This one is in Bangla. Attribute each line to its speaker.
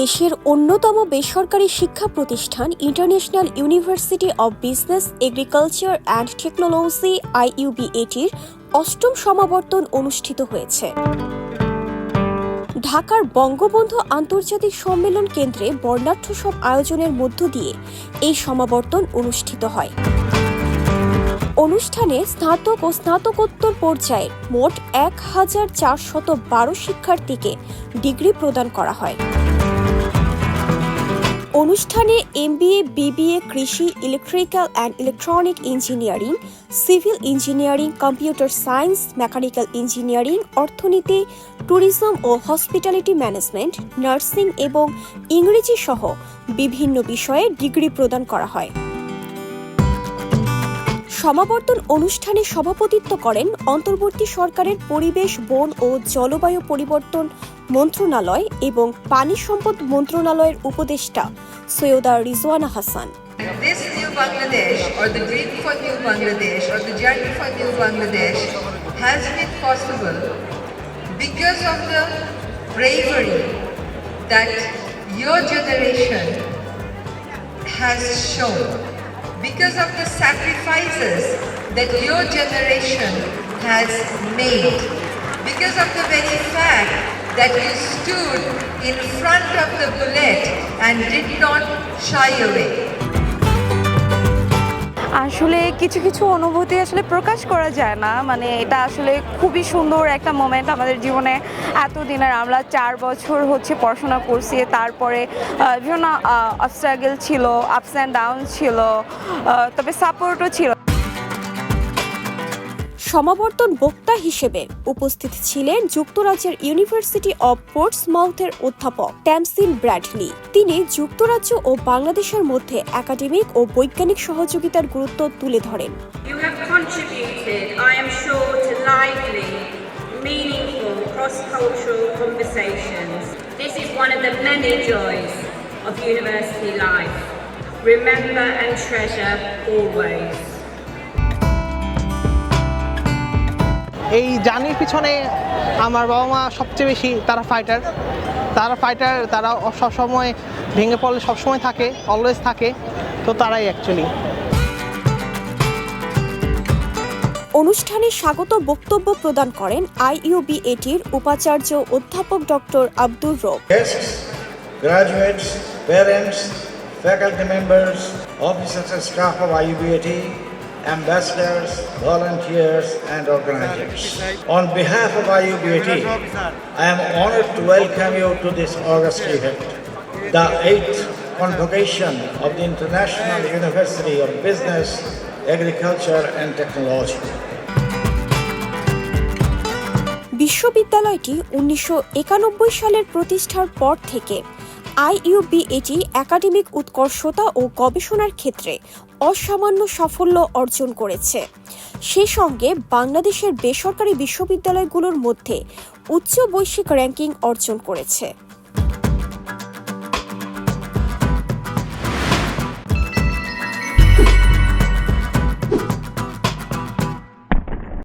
Speaker 1: দেশের অন্যতম বেসরকারি শিক্ষা প্রতিষ্ঠান international university of business agriculture and technology আইইউবিএটির অষ্টম সমাবর্তন অনুষ্ঠিত হয়েছে ঢাকার বঙ্গবন্ধু আন্তর্জাতিক সম্মেলন কেন্দ্রে বর্ণাঢ্য সব আয়োজনের মধ্য দিয়ে এই সমাবর্তন অনুষ্ঠিত হয় অনুষ্ঠানে স্নাতক ও স্নাতকোত্তর পর্যায়ের মোট এক হাজার চারশত বারো শিক্ষার্থীকে ডিগ্রি প্রদান করা হয় অনুষ্ঠানে এমবিএ বিবিএ কৃষি electrical and electronic engineering civil engineering computer science mechanical engineering অর্থনীতি ট্যুরিজম ও হসপিটালিটি ম্যানেজমেন্ট নার্সিং এবং ইংরেজি সহ বিভিন্ন বিষয়ে ডিগ্রি প্রদান করা হয় সমাবর্তন অনুষ্ঠানে সভাপতিত্ব করেন অন্তর্বর্তী সরকারের পরিবেশ বন ও জলবায়ু পরিবর্তন মন্ত্রণালয় এবং পানি সম্পদ মন্ত্রণালয়ের উপদেষ্টা Syeda Rizwana Hasan
Speaker 2: This new Bangladesh, or the dream for new Bangladesh, or the journey for new Bangladesh, has been possible because of the bravery that your generation has shown. because of the sacrifices that your generation has made, because of the very fact that you stood in front of the bullet and did not shy away.
Speaker 3: আসলে কিছু কিছু অনুভূতি আসলে প্রকাশ করা যায় না মানে এটা আসলে খুবই সুন্দর একটা মোমেন্ট আমাদের জীবনে এতদিনের আমরা চার বছর হচ্ছে পড়াশোনা করছি তারপরে বিভিন্ন স্ট্রাগল ছিল আপস অ্যান্ড ডাউন ছিল তবে সাপোর্টও ছিল
Speaker 1: সমাবর্তন বক্তা হিসেবে উপস্থিত ছিলেন যুক্তরাজ্যের ইউনিভার্সিটি অব মাউথের অধ্যাপক ট্যামসিন ব্র্যাডলি তিনি যুক্তরাজ্য ও বাংলাদেশের মধ্যে একাডেমিক ও বৈজ্ঞানিক সহযোগিতার গুরুত্ব তুলে ধরেন
Speaker 4: of university life. Remember and treasure always.
Speaker 5: এই জার্নির পিছনে আমার বাবা মা সবচেয়ে বেশি তারা ফাইটার তারা ফাইটার তারা সবসময় ভেঙে পড়লে সবসময় থাকে অলওয়েজ থাকে তো তারাই অ্যাকচুয়ালি
Speaker 1: অনুষ্ঠানে স্বাগত বক্তব্য প্রদান করেন আইইউবিএটির উপাচার্য অধ্যাপক doctor Abdur Rob
Speaker 6: graduates parents faculty members officers staff of of ambassadors, volunteers, and organizers. On behalf of IUBAT, I am honored to welcome you to this August event, the eighth convocation of the International University of Business, Agriculture, and Technology.
Speaker 1: বিশ্ববিদ্যালয়টি উনিশশো সালের প্রতিষ্ঠার পর থেকে আইইউবিএটি একাডেমিক উৎকর্ষতা ও গবেষণার ক্ষেত্রে অসামান্য সাফল্য অর্জন করেছে সে সঙ্গে বাংলাদেশের বেসরকারি বিশ্ববিদ্যালয়গুলোর মধ্যে উচ্চ বৈশ্বিক র্যাঙ্কিং অর্জন করেছে